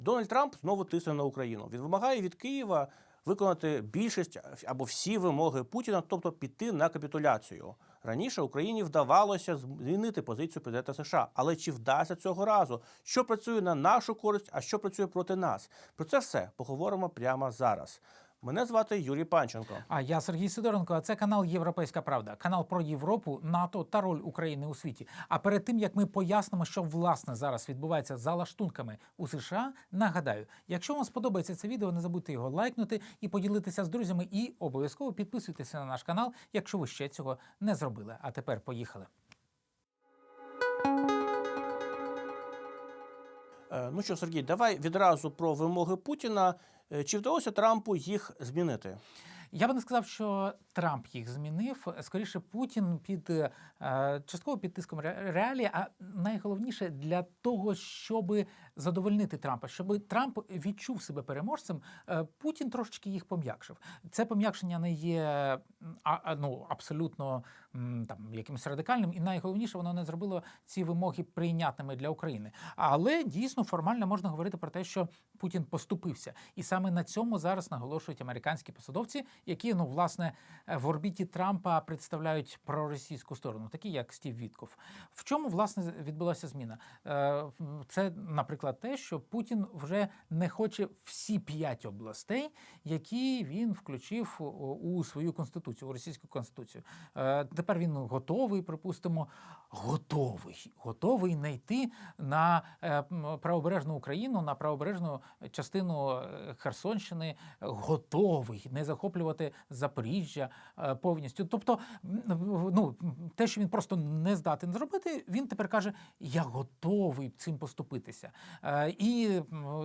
Дональд Трамп знову тисне на Україну. Він вимагає від Києва виконати більшість або всі вимоги Путіна, тобто піти на капітуляцію. Раніше Україні вдавалося змінити позицію президента США, але чи вдасться цього разу? Що працює на нашу користь, а що працює проти нас? Про це все поговоримо прямо зараз. Мене звати Юрій Панченко. А я Сергій Сидоренко. А це канал Європейська Правда, канал про Європу, НАТО та роль України у світі. А перед тим як ми пояснимо, що власне зараз відбувається за лаштунками у США, нагадаю, якщо вам сподобається це відео, не забудьте його лайкнути і поділитися з друзями. І обов'язково підписуйтеся на наш канал, якщо ви ще цього не зробили. А тепер поїхали. Е, Ну що, Сергій, давай відразу про вимоги Путіна. Е, Чи вдалося Трампу їх змінити? Я би не сказав, що Трамп їх змінив. Скоріше, Путін під е, частково під тиском реалії, а найголовніше для того, щоб задовольнити Трампа, щоб Трамп відчув себе переможцем, е, Путін трошечки їх пом'якшив. Це пом'якшення не є ну, абсолютно там якимось радикальним, і найголовніше, воно не зробило ці вимоги прийнятними для України. Але дійсно формально можна говорити про те, що Путін поступився, і саме на цьому зараз наголошують американські посадовці, які ну власне в орбіті Трампа представляють проросійську сторону, такі як Стів Вітков. В чому власне відбулася зміна? Е, Це, наприклад, те, що Путін вже не хоче всі п'ять областей, які він включив у- свою конституцію, у російську конституцію. Е, Тепер він готовий, припустимо, готовий, готовий не йти на е, правобережну Україну, на правобережну частину е, Херсонщини, готовий не захоплювати Запоріжжя е, повністю. Тобто, ну те, що він просто не здатен зробити, він тепер каже: Я готовий цим поступитися. Е, І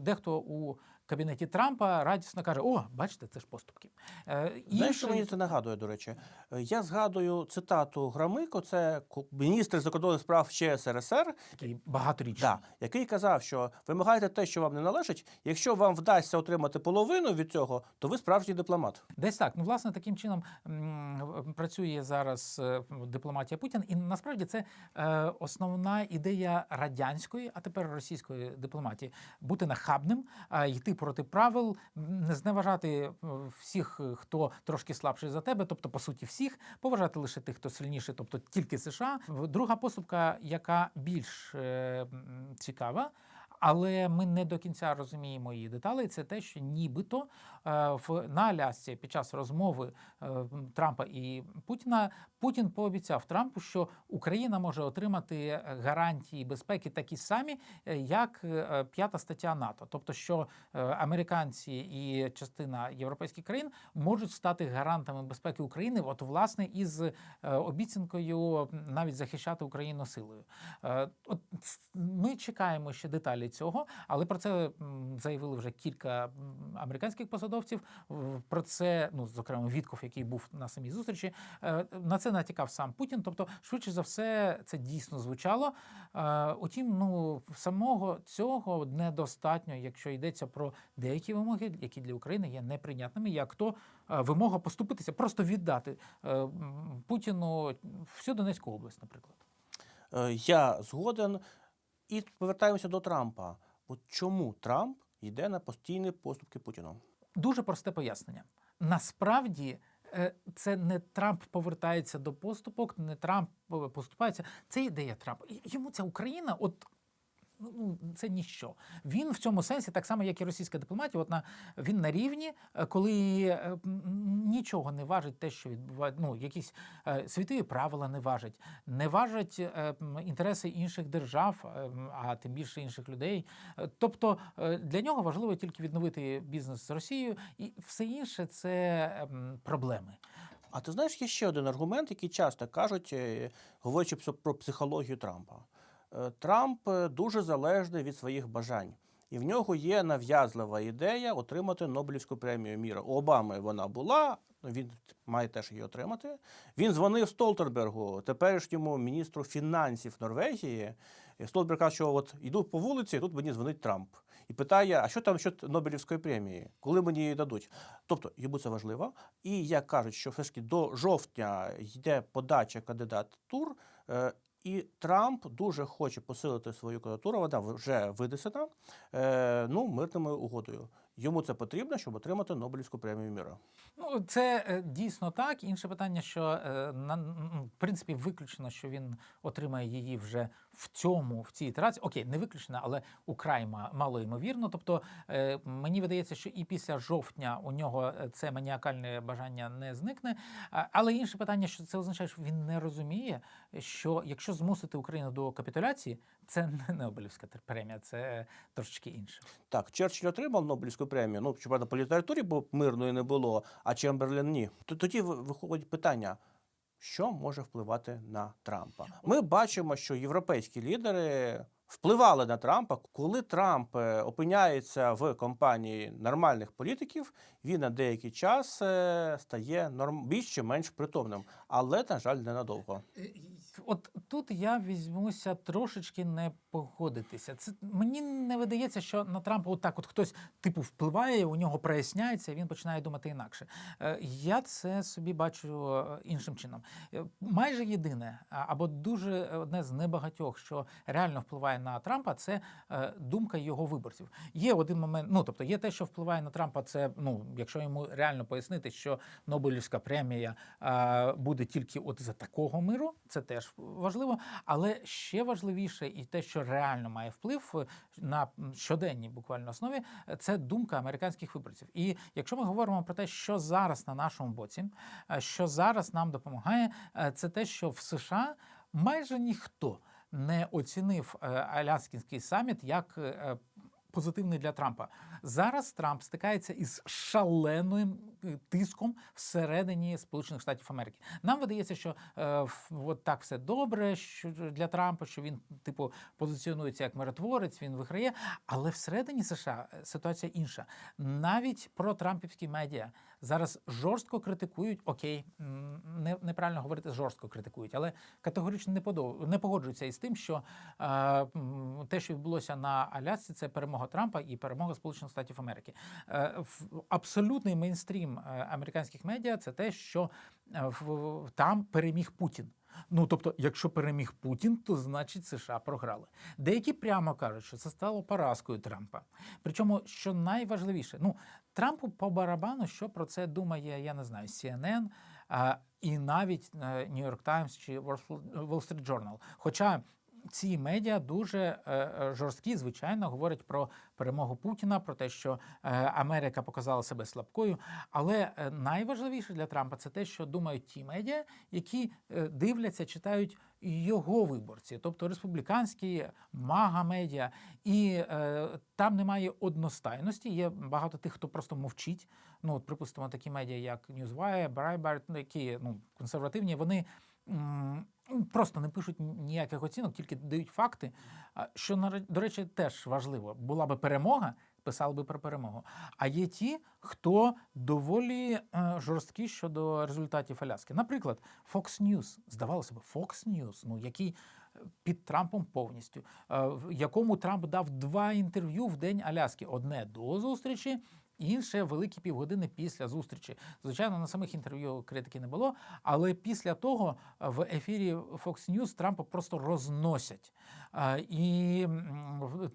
дехто у кабінеті Трампа радісно каже: О, бачите, це ж поступки. Е, Знаєш, що мені це нагадує, до речі? Е, Я згадую цитату Громико, це міністр закордонних справ ще СРСР, такий багаторічний. да, який казав, що вимагаєте те, що вам не належить. Якщо вам вдасться отримати половину від цього, то ви справжній дипломат. Десь так. Ну, власне, таким чином працює зараз е, дипломатія Путіна. І насправді це основна ідея радянської, а тепер російської дипломатії бути нахабним, а йти проти правил, не зневажати е, всіх, е, хто трошки слабший за тебе, тобто, по суті, всіх, поважати лише тих, хто сильніший, тобто тільки США. Друга поступка, яка більш е, цікава. Але ми не до кінця розуміємо її деталей. Це те, що нібито е, в на Алясці під час розмови е, Трампа і Путіна Путін пообіцяв Трампу, що Україна може отримати гарантії безпеки такі самі, е, як е, п'ята стаття НАТО, тобто, що е, американці і частина європейських країн можуть стати гарантами безпеки України, от власне із е, обіцянкою навіть захищати Україну силою. Е, От ми чекаємо ще деталі цього, але про це заявили вже кілька американських посадовців. Про це, ну зокрема, Вітков, який був на самій зустрічі, е, на це натякав сам Путін. Тобто, швидше за все, це дійсно звучало. Е, Утім, ну самого цього недостатньо, якщо йдеться про деякі вимоги, які для України є неприйнятними, як то е, вимога поступитися, просто віддати Путіну всю Донецьку область, наприклад. Е, Я згоден. І повертаємося до Трампа. От чому Трамп йде на постійні поступки Путіну? Дуже просте пояснення. Насправді е, це не Трамп повертається до поступок, не Трамп е, поступається. Це ідея Трампа. Йому ця Україна, от. Ну, це ніщо. Він в цьому сенсі, так само, як і російська дипломатія, от на він на рівні, е, коли е, нічого не важить те, що відбувається. Ну, якісь е, світові правила не важать, не важать інтереси інших держав, а тим більше інших людей. Тобто для нього важливо тільки відновити бізнес з Росією, і все інше це ем, проблеми. А ти знаєш, є ще один аргумент, який часто кажуть, говорячи про психологію Трампа. Е, Трамп е, дуже залежний від своїх бажань. І в нього є нав'язлива ідея отримати Нобелівську премію міра. У Обами вона була, він має теж її отримати. Він дзвонив Столтербергу, теперішньому міністру фінансів Норвегії. Столтерберг каже, що от йду по вулиці, і тут мені дзвонить Трамп. І питає, а що там щодо Нобелівської премії? Коли мені її дадуть? Тобто йому це важливо. І як кажуть, що все ж таки до жовтня йде подача кандидатур. І Трамп дуже хоче посилити свою кандидатуру, вона вже видисена е, ну, мирною угодою. Йому це потрібно, щоб отримати Нобелівську премію миру. Ну, це е, дійсно так. Інше питання, що е, на в принципі виключено, що він отримає її вже в цьому, в цій ітерації. Окей, не виключено, але украй ма- мало ймовірно. Тобто е, мені видається, що і після жовтня у нього це маніакальне бажання не зникне. Але інше питання, що це означає, що він не розуміє, що якщо змусити Україну до капітуляції, це не Нобелівська премія, це трошечки інше. Так, Черчилль отримав Нобелівську премію. Ну, щоправда, по літературі бо мирної не було, а Чемберлен ні. То тоді виходить питання. Що може впливати на Трампа? Ми бачимо, що європейські лідери впливали на Трампа. Коли Трамп е, опиняється в компанії нормальних політиків, він на деякий час е, стає норм... більш чи менш притомним, але на жаль, ненадовго. Е, От тут я візьмуся трошечки не погодитися. Це мені не видається, що на Трампа отак от хтось типу впливає, у нього проясняється, і він починає думати інакше. Я це собі бачу іншим чином. Майже єдине, або дуже одне з небагатьох, що реально впливає на Трампа, це е, думка його виборців. Є один момент, ну тобто є те, що впливає на Трампа, це ну, якщо йому реально пояснити, що Нобелівська премія буде тільки от за такого миру, це теж важливо. Але ще важливіше, і те, що реально має вплив е, на щоденній буквально основі, це думка американських виборців. І якщо ми говоримо про те, що зараз на нашому боці, е, що зараз нам допомагає, це те, що в США майже ніхто не оцінив е, Аляскінський саміт як е, позитивний для Трампа. Зараз Трамп стикається із шаленим е, тиском всередині Сполучених Штатів Америки. Нам видається, що е, от так все добре, що для Трампа, що він типу позиціонується як миротворець, він виграє. Але всередині США е, ситуація інша. Навіть про трампівські медіа зараз жорстко критикують. Окей, не, неправильно говорити жорстко критикують, але категорично не подов... не погоджуються із тим, що е, те, що відбулося на Алясці, це перемога Трампа і перемога Сполучених Штатів Америки. Е, абсолютний мейнстрім е, американських медіа це те, що е, в- там переміг Путін. Ну тобто, якщо переміг Путін, то значить США програли. Деякі прямо кажуть, що це стало поразкою Трампа. Причому, що найважливіше, ну Трампу по барабану, що про це думає, я не знаю, CNN, а, і навіть е, New York Times чи Wall Street Journal. Хоча ці медіа дуже е, е, жорсткі, звичайно, говорять про перемогу Путіна, про те, що е, Америка показала себе слабкою. Але найважливіше для Трампа це те, що думають ті медіа, які дивляться, читають його виборці, тобто республіканські мага медіа, і там немає одностайності. Є багато тих, хто просто мовчить. Ну, от, припустимо, такі медіа, як Newswire, Breitbart, ну, які ну, консервативні, вони просто не пишуть ніяких оцінок, тільки дають факти. Що до речі, теж важливо. Була би перемога, писали би про перемогу. А є ті, хто доволі е, жорсткі щодо результатів Аляски. Наприклад, Fox News, здавалося б, Fox News, ну який е, під Трампом повністю, е, в якому Трамп дав два інтерв'ю в день Аляски: одне до зустрічі. Інше великі півгодини після зустрічі. Звичайно, на самих інтерв'ю критики не було, але після того е, в ефірі Fox News Трампа просто розносять. І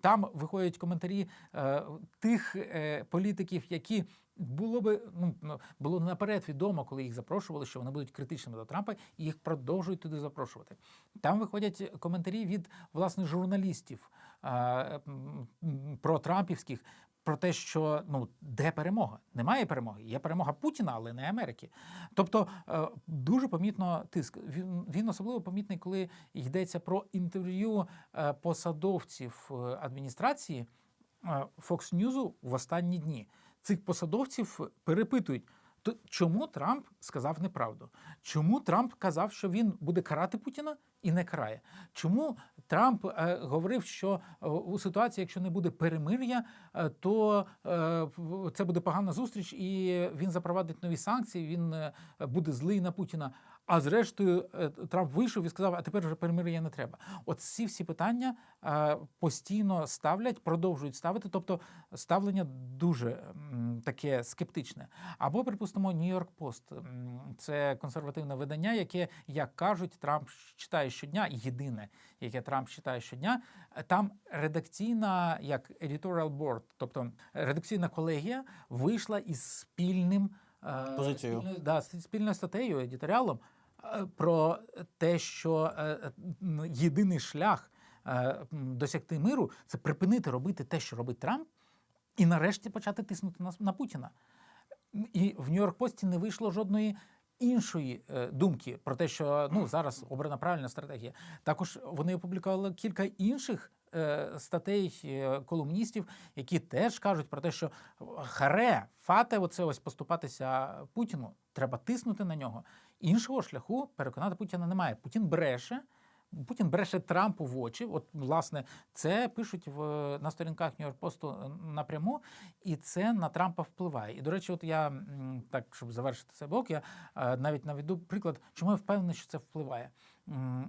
там виходять коментарі е, тих е, політиків, які було би ну ну, було наперед відомо, коли їх запрошували, що вони будуть критичними до Трампа, і їх продовжують туди запрошувати. Там виходять коментарі від власне журналістів е, м, про Трампівських. Про те, що ну де перемога? Немає перемоги. Є перемога Путіна, але не Америки. Тобто е, дуже помітно тиск. Він, він особливо помітний, коли йдеться про інтерв'ю е, посадовців е, адміністрації Fox News в останні дні. Цих посадовців перепитують. То чому Трамп сказав неправду? Чому Трамп казав, що він буде карати Путіна і не карає? Чому Трамп е, говорив, що е, у ситуації, якщо не буде перемир'я, е, то е, це буде погана зустріч, і він запровадить нові санкції. Він е, буде злий на Путіна. А зрештою, е, Трамп вийшов і сказав: а тепер вже перемир'я не треба. От ці всі питання е, постійно ставлять, продовжують ставити. Тобто ставлення дуже таке скептичне. Або, припустимо, Нью-Йорк Пост. Це консервативне видання, яке, як кажуть, Трамп читає щодня. Єдине, яке Трамп читає щодня. Там редакційна, як editorial board, тобто редакційна колегія, вийшла із спільним е, спільною- да, спільною статтею, едіторіалом про те, що е, єдиний шлях е, досягти миру це припинити робити те, що робить Трамп, і нарешті почати тиснути на, на Путіна. І в Нью-Йорк Пості не вийшло жодної іншої е, думки про те, що ну зараз обрана правильна стратегія. Також вони опублікували кілька інших статей е, колумністів, які теж кажуть про те, що харе, фате, оце ось поступатися Путіну. Треба тиснути на нього. Іншого шляху переконати Путіна немає. Путін бреше. Путін бреше Трампу в очі. От, власне, це пишуть в на сторінках Нью-Йорк Посту напряму, і це на Трампа впливає. І до речі, от я так, щоб завершити цей блок, я е, навіть наведу приклад, чому я впевнений, що це впливає.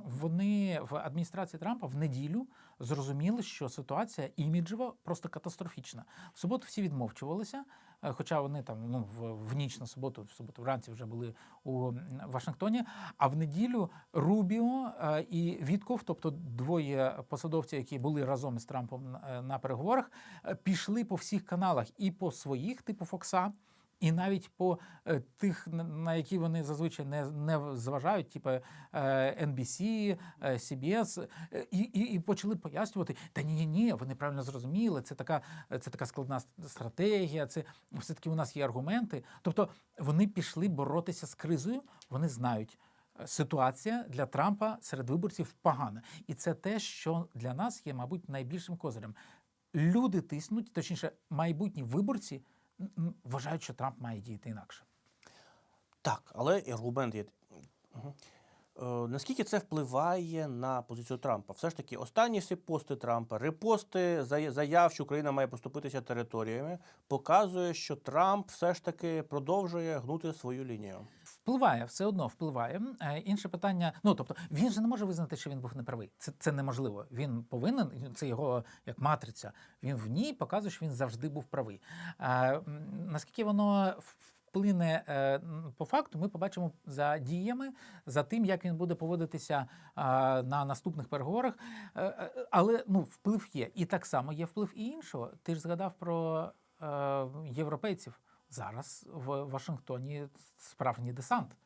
Вони в адміністрації Трампа в неділю зрозуміли, що ситуація іміджево просто катастрофічна. В суботу всі відмовчувалися, е, хоча вони там ну в, в ніч на суботу, в суботу вранці вже були у Вашингтоні. А в неділю Рубіо е, і Вітков, тобто двоє посадовців, які були разом із Трампом е, на переговорах, пішли по всіх каналах і по своїх, типу Фокса. І навіть по е, тих, на- які вони зазвичай не, не зважають, типу NBC, е, CBS, е, і, і, і почали пояснювати: та ні, ні, ні, ви неправильно зрозуміли, це така, це така складна стратегія, це все-таки у нас є аргументи. Тобто вони пішли боротися з кризою, вони знають. Ситуація для Трампа серед виборців погана, і це те, що для нас є, мабуть, найбільшим козирем. Люди тиснуть, точніше, майбутні виборці вважають, що Трамп має діяти інакше. Так, але і аргумент є. Е, наскільки це впливає на позицію Трампа? Все ж таки, останні всі пости Трампа, репости заяв, що Україна має поступитися територіями, показує, що Трамп все ж таки продовжує гнути свою лінію. Впливає, все одно впливає. Е, Інше питання: ну тобто, він же не може визнати, що він був неправий. Це, це неможливо. Він повинен, це його як матриця. Він в ній показує, що він завжди був правий. А, наскільки воно вплине е, по факту, ми побачимо за діями, за тим, як він буде поводитися на наступних переговорах. Е, е, Але ну, вплив є. І так само є вплив і іншого. Ти ж згадав про е, європейців. Зараз в Вашингтоні справжній десант.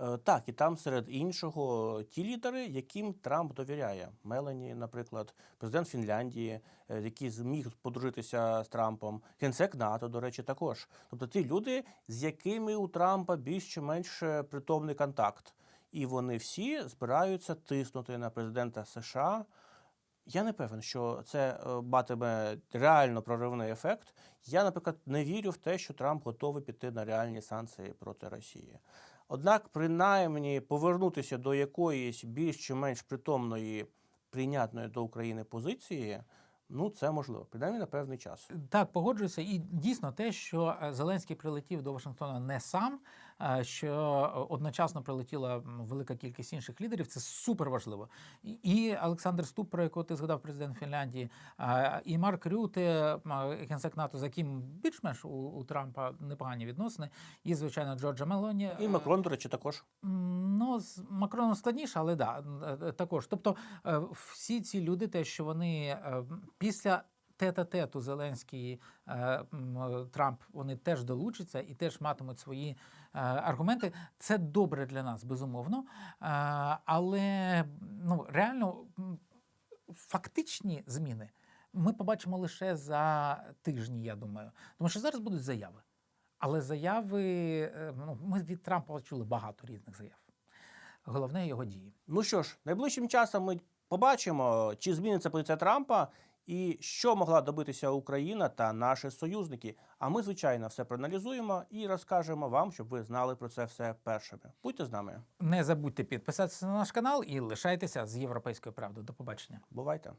Е, Так, і там серед іншого ті лідери, яким Трамп довіряє. Мелані, наприклад, президент Фінляндії, е, який зміг подружитися з Трампом, генсек НАТО, до речі, також. Тобто ті люди, з якими у Трампа більш чи менш притомний контакт. І вони всі збираються тиснути на президента США. Я не певен, що це е, матиме реально проривний ефект. Я, наприклад, не вірю в те, що Трамп готовий піти на реальні санкції проти Росії. Однак, принаймні, повернутися до якоїсь більш чи менш притомної, прийнятної до України позиції, ну це можливо, принаймні на певний час. Так, погоджуюся. І дійсно те, що е, Зеленський прилетів до Вашингтона не сам, що е, одночасно прилетіла велика кількість інших лідерів, це супер важливо. І- Олександр Ступ, про якого ти згадав, президент Фінляндії, і Марк Рюте, генсек НАТО, за яким більш-менш у, у Трампа непогані відносини, і звичайно Джорджа Мелоні. І Е, Макрон, до речі, також. Ну, з Макроном складніше, але да, е, також. Тобто, е, всі ці люди, те, що вони е, після тета-тету Зеленський е, е, Трамп, вони теж долучаться і теж матимуть свої е, аргументи. Це добре для нас, безумовно. Але ну, реально фактичні зміни ми побачимо лише за тижні, я думаю. Тому що зараз будуть заяви. Але заяви, ну, ми від Трампа чули багато різних заяв. Головне його дії. Ну що ж, найближчим часом ми побачимо, чи зміниться позиція Трампа і що могла добитися Україна та наші союзники. А ми, звичайно, все проаналізуємо і розкажемо вам, щоб ви знали про це все першими. Будьте з нами. Не забудьте підписатися на наш канал і лишайтеся з європейською правдою. До побачення. Бувайте.